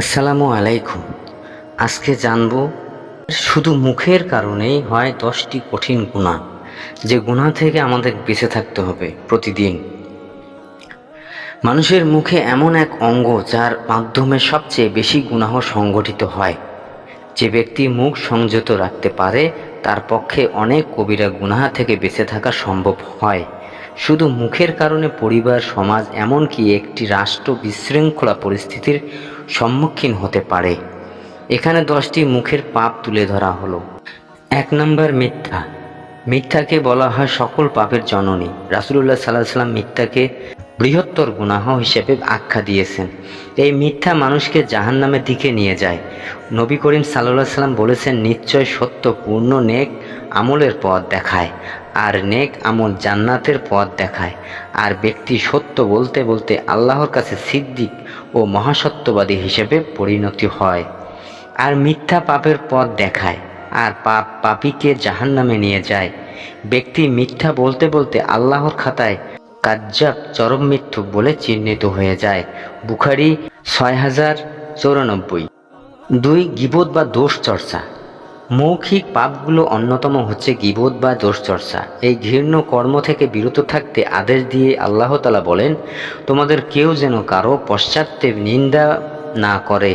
আসসালামু আলাইকুম। আজকে জানব, শুধু মুখের কারণেই হয় দশটি কঠিন গুণা, যে গুণা থেকে আমাদের বেঁচে থাকতে হবে প্রতিদিন। মানুষের মুখে এমন এক অঙ্গ যার মাধ্যমে সবচেয়ে বেশি গুনাহ সংগঠিত হয়। যে ব্যক্তি মুখ সংযত রাখতে পারে, তার পক্ষে অনেক কবিরা গুনাহ থেকে বেঁচে থাকা সম্ভব হয়। শুধু মুখের কারণে পরিবার, সমাজ, এমনকি একটি রাষ্ট্র বিশৃঙ্খলা পরিস্থিতির সম্মুখীন হতে পারে। এখানে দশটি মুখের পাপ তুলে ধরা হলো। এক নম্বর মিথ্যা। মিথ্যাকে বলা হয় সকল পাপের জননী। রাসুলুল্লাহ সাল্লাহ সাল্লাম মিথ্যাকে বৃহত্তর গুনাহ হিসেবে আখ্যা দিয়েছেন। এই মিথ্যা মানুষকে জাহান নামের দিকে নিয়ে যায়। নবী করিম সাল্লাহ সাল্লাম বলেছেন, নিশ্চয় সত্য পূর্ণ নেক আমলের পথ দেখায় আর নেক আমল জান্নাতের পথ দেখায়। আর ব্যক্তি সত্য বলতে বলতে আল্লাহর কাছে সিদ্দিক ও মহাসত্যবাদী হিসেবে পরিণতি হয়। আর মিথ্যা পাপের পথ দেখায় আর পাপ পাপীকে জাহান নামে নিয়ে যায়। ব্যক্তি মিথ্যা বলতে বলতে আল্লাহর খাতায় কাজ্জাব চরম মৃত্যু বলে চিহ্নিত হয়ে যায়। বুখারি ছয় হাজার চৌরানব্বই। দুই গিবোধ বা দোষ চর্চা। মৌখিক পাপগুলো অন্যতম হচ্ছে গিবোধ বা দোষ চর্চা। এই ঘৃণ্য কর্ম থেকে বিরত থাকতে আদেশ দিয়ে আল্লাহ তালা বলেন, তোমাদের কেউ যেন কারও পশ্চাত্যে নিন্দা না করে।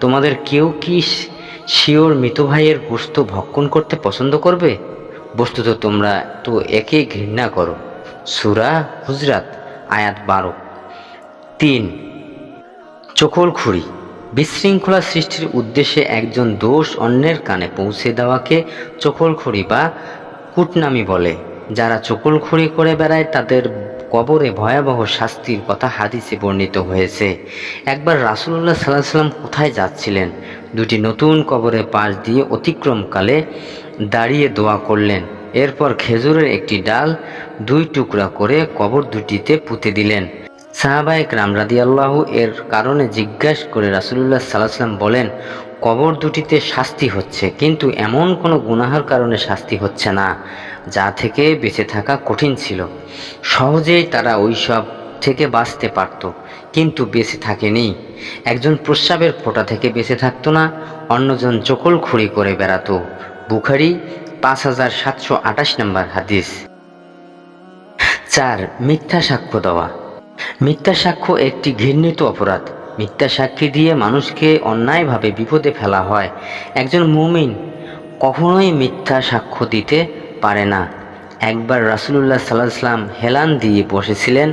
তোমাদের কেউ কি শিওর মৃত ভাইয়ের গোস্ত ভক্ষণ করতে পছন্দ করবে? বস্তুত তোমরা তো একে ঘৃণা করো। সুরা হুজরাত, আয়াত বারো। তিন, চোখল খুঁড়ি। বিশৃঙ্খলা সৃষ্টির উদ্দেশ্যে একজন দোষ অন্যের কানে পৌঁছে দেওয়াকে চোখলখড়ি বা কুটনামি বলে। যারা চোখলখড়ি করে বেড়ায়, তাদের কবরে ভয়াবহ শাস্তির কথা হাদিসে বর্ণিত হয়েছে। একবার রাসুল্লাহ সাল্লাহ সাল্লাম কোথায় যাচ্ছিলেন? দুটি নতুন কবরের পাশ দিয়ে অতিক্রমকালে দাঁড়িয়ে দোয়া করলেন। এরপর খেজুরের একটি ডাল দুই টুকরা করে কবর দুটিতে পুঁতে দিলেন। সাহাবায়ক রামরাদি আল্লাহ এর কারণে জিজ্ঞাসা করে রাসুলুল্লাহ সাল্লাহ সাল্লাম বলেন, কবর দুটিতে শাস্তি হচ্ছে, কিন্তু এমন কোনো গুনাহার কারণে শাস্তি হচ্ছে না, যা থেকে বেঁচে থাকা কঠিন ছিল। সহজেই তারা ওই সব থেকে বাঁচতে পারত, কিন্তু বেঁচে থাকেনি। একজন প্রস্রাবের ফোঁটা থেকে বেঁচে থাকতো না, অন্যজন চকল খুঁড়ি করে বেড়াতো। বুখারি পাঁচ হাজার সাতশো আঠাশ নম্বর হাদিস। চার, মিথ্যা সাক্ষ্য দেওয়া। মিথ্যা সাক্ষ্য একটি ঘৃণিত অপরাধ। মিথ্যা সাক্ষী দিয়ে মানুষকে অন্যায়ভাবে বিপদে ফেলা হয়। একজন মুমিন কখনোই মিথ্যা সাক্ষ্য দিতে পারে না। একবার রাসুলুল্লাহ সাল্লাহ হেলান দিয়ে বসেছিলেন।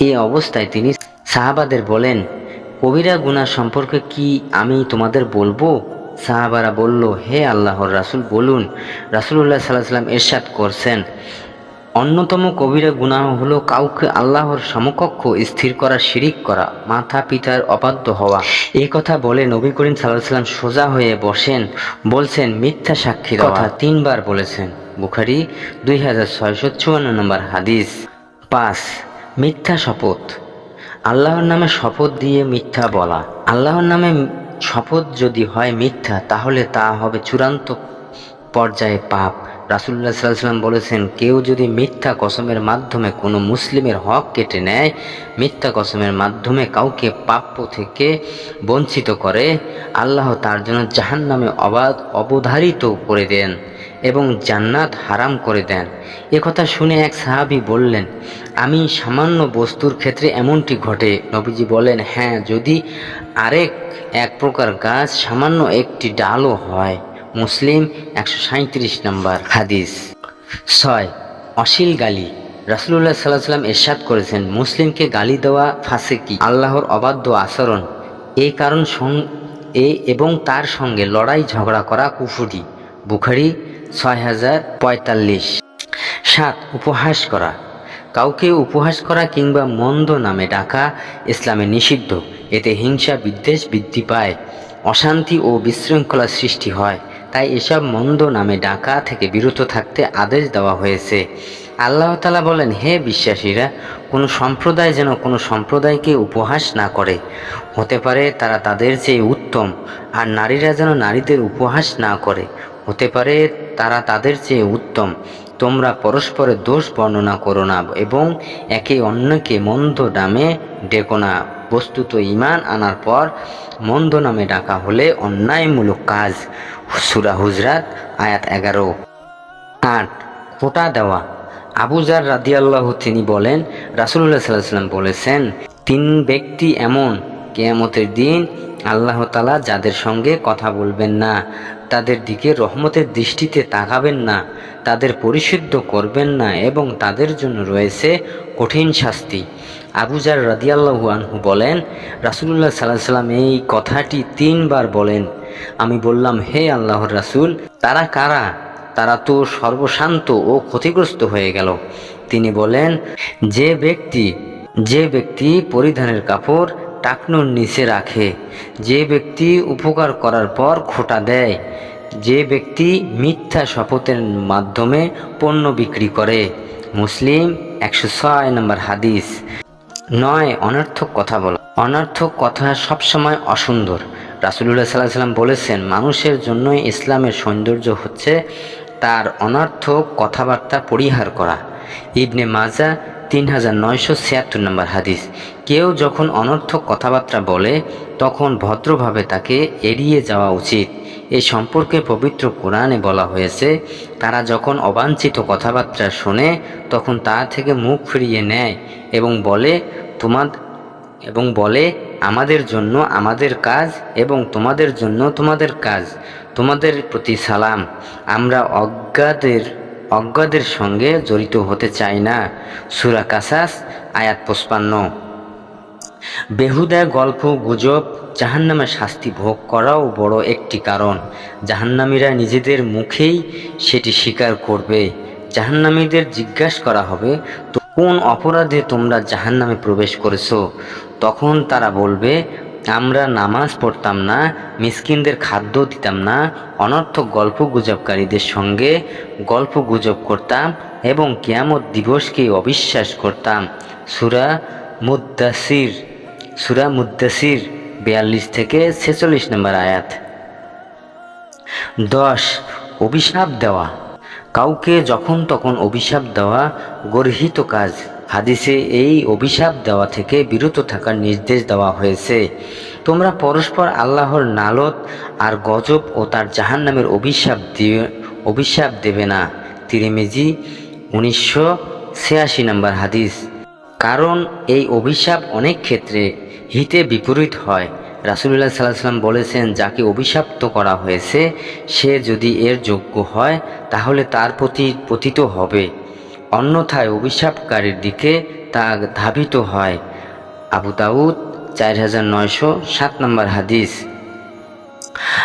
এই অবস্থায় তিনি সাহাবাদের বলেন, কবিরা গুনাহ সম্পর্কে কি আমি তোমাদের বলব? সাহাবারা বলল, হে আল্লাহর রাসূল, বলুন, রাসুলুল্লাহ সাল্লাহ সাল্লাম এরশাদ করছেন। অন্যতম কবিরা গুনাহ হলো কাউকে আল্লাহর সমকক্ষ স্থির করা, শিরিক করা, মাথা পিতার অবাধ্য হওয়া। এই কথা বলে নবী করিম সাল্লাহ সাল্লাম সোজা হয়ে বসেন, বলছেন, মিথ্যা সাক্ষী কথা তিনবার বলেছেন। বুখারি দুই হাজার ছয়শো চুয়ান্ন নম্বর হাদিস। পাঁচ, মিথ্যা শপথ। আল্লাহর নামে শপথ দিয়ে মিথ্যা বলা। আল্লাহর নামে শপথ যদি হয় মিথ্যা তাহলে তা হবে চূড়ান্ত পর্যায়ে পাপ। রাসুল্লাহ সাল্লাম বলেছেন, কেউ যদি মিথ্যা কসমের মাধ্যমে কোনো মুসলিমের হক কেটে নেয়, মিথ্যা কসমের মাধ্যমে কাউকে প্রাপ্য থেকে বঞ্চিত করে, আল্লাহ তার জন্য জাহান নামে অবাধ অবধারিত করে দেন এবং জান্নাত হারাম করে দেন। কথা শুনে এক সাহাবি বললেন, আমি সামান্য বস্তুর ক্ষেত্রে এমনটি ঘটে। নবীজি বলেন হ্যাঁ যদি আরেক এক প্রকার গাছ সামান্য একটি ডালও হয় মুসলিম একশো সাঁত্রিশ নম্বর হাদিস। ছয়, অশ্লীল গালি। রাসুল্লাহ সাল্লাহ সাল্লাম এরশাদ করেছেন, মুসলিমকে গালি দেওয়া ফাঁসেকি আল্লাহর অবাধ্য আচরণ। এই কারণ এ এবং তার সঙ্গে লড়াই ঝগড়া করা কুফুরি। বুখারি, ছয় হাজার পঁয়তাল্লিশ। সাত, উপহাস করা। কাউকে উপহাস করা কিংবা মন্দ নামে ডাকা ইসলামে নিষিদ্ধ। এতে হিংসা বিদ্বেষ বৃদ্ধি পায়। অশান্তি ও বিশৃঙ্খলার সৃষ্টি হয়। তাই এসব মন্দ নামে ডাকা থেকে বিরত থাকতে আদেশ দেওয়া হয়েছে। আল্লাহ তালা বলেন, হে বিশ্বাসীরা, কোনো সম্প্রদায় যেন কোনো সম্প্রদায়কে উপহাস না করে। হতে পারে তারা তাদের চেয়ে উত্তম, আর নারীরা যেন নারীদের উপহাস না করে। হতে পারে তারা তাদের চেয়ে উত্তম, তোমরা পরস্পরের দোষ বর্ণনা করো না এবং একে অন্যকে মন্দ নামে ডেকো না। বস্তুত ইমান আনার পর মন্দ নামে ডাকা হলে অন্যায়মূলক কাজ। সুরা হুজরাত, আয়াত এগারো। আট খোটা দেওয়া। আবুজার রাদিয়াল্লাহ তিনি বলেন রাসুল্লাহ সাল্লাহ সাল্লাম বলেছেন, তিন ব্যক্তি এমন কেয়ামতের দিন আল্লাহ তালা যাদের সঙ্গে কথা বলবেন না তাদের দিকে রহমতের দৃষ্টিতে তাকাবেন না, তাদের পরিশুদ্ধ করবেন না এবং তাদের জন্য রয়েছে কঠিন শাস্তি। আবুজার রাদিয়াল্লাহু আনহু বলেন, রাসুলুল্লাহ সাল্লাহ সাল্লাম এই কথাটি তিনবার বলেন। আমি বললাম, হে আল্লাহর রাসূল, তারা কারা? তারা তো সর্বশান্ত ও ক্ষতিগ্রস্ত হয়ে গেল। তিনি বলেন, যে ব্যক্তি যে ব্যক্তি পরিধানের কাপড় টাকনুর নিচে রাখে। যে ব্যক্তি উপকার করার পর খোটা দেয়, যে ব্যক্তি মিথ্যা শপথের মাধ্যমে পণ্য বিক্রি করে। মুসলিম, একশো ছয় নম্বর হাদিস। নয়, অনর্থক কথা বলা। অনর্থক কথা সবসময় অসুন্দর। রাসুলুল্লাহ সাল্লাহ সাল্লাম বলেছেন, মানুষের জন্য ইসলামের সৌন্দর্য হচ্ছে তার অনর্থক কথাবার্তা পরিহার করা। ইবনে মাজা তিন হাজার নয়শো ছিয়াত্তর নম্বর হাদিস। কেউ যখন অনর্থক কথাবার্তা বলে, তখন ভদ্রভাবে তাকে এড়িয়ে যাওয়া উচিত। এ সম্পর্কে পবিত্র কোরআনে বলা হয়েছে, তারা যখন অবাঞ্ছিত কথাবার্তা শোনে, তখন তা থেকে মুখ ফিরিয়ে নেয় এবং বলে তোমার এবং বলে, আমাদের জন্য আমাদের কাজ এবং তোমাদের জন্য তোমাদের কাজ। তোমাদের প্রতি সালাম। আমরা অজ্ঞাদের অজ্ঞাদের সঙ্গে জড়িত হতে চাই না। সুরা কাসাস, আয়াত পঁচপান্ন। বেহুদা গল্প, গুজব, জাহান্নামের শাস্তি ভোগ করাও বড় একটি কারণ। জাহান্নামীরা নিজেদের মুখেই সেটি স্বীকার করবে। জাহান্নামীদের জিজ্ঞাসা করা হবে, তো কোন অপরাধে তোমরা জাহান্নামে প্রবেশ করেছ? তখন তারা বলবে, আমরা নামাজ পড়তাম না, মিসকিনদের খাদ্য দিতাম না, অনর্থক গল্প গুজবকারীদের সঙ্গে গল্প গুজব করতাম এবং কিয়ামত দিবসকে অবিশ্বাস করতাম। সুরা মুদ্দাসির সুরা মুদ্দাসির বিয়াল্লিশ থেকে ছেচল্লিশ নম্বর আয়াত। দশ, অভিশাপ দেওয়া। কাউকে যখন তখন অভিশাপ দেওয়া গর্হিত কাজ। হাদিসে এই অভিশাপ দেওয়া থেকে বিরত থাকার নির্দেশ দেওয়া হয়েছে। তোমরা পরস্পর আল্লাহর নালত আর গজব ও তার জাহান্নামের অভিশাপ দিয়ে, অভিশাপ দেবে না। তিরিমেজি উনিশশো ছিয়াশি নম্বর হাদিস। কারণ এই অভিশাপ অনেক ক্ষেত্রে হিতে বিপরীত হয়। রাসুলুল্লাহ সাল্লাহ সাল্লাম বলেছেন, যাকে অভিশাপ্ত করা হয়েছে, সে যদি এর যোগ্য হয়, তাহলে তার প্রতি পতিত হবে। অন্যথায় অভিশাপকারীর দিকে তা ধাবিত হয়। আবু দাউদ, চার হাজার নয়শো সাত নম্বর হাদিস।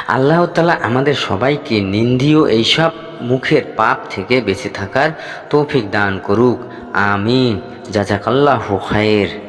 আল্লাহ তালা আমাদের সবাইকে নিন্দীয় এইসব মুখের পাপ থেকে বেঁচে থাকার তৌফিক দান করুক। আমিন। জাজাকাল্লাহ খায়ের।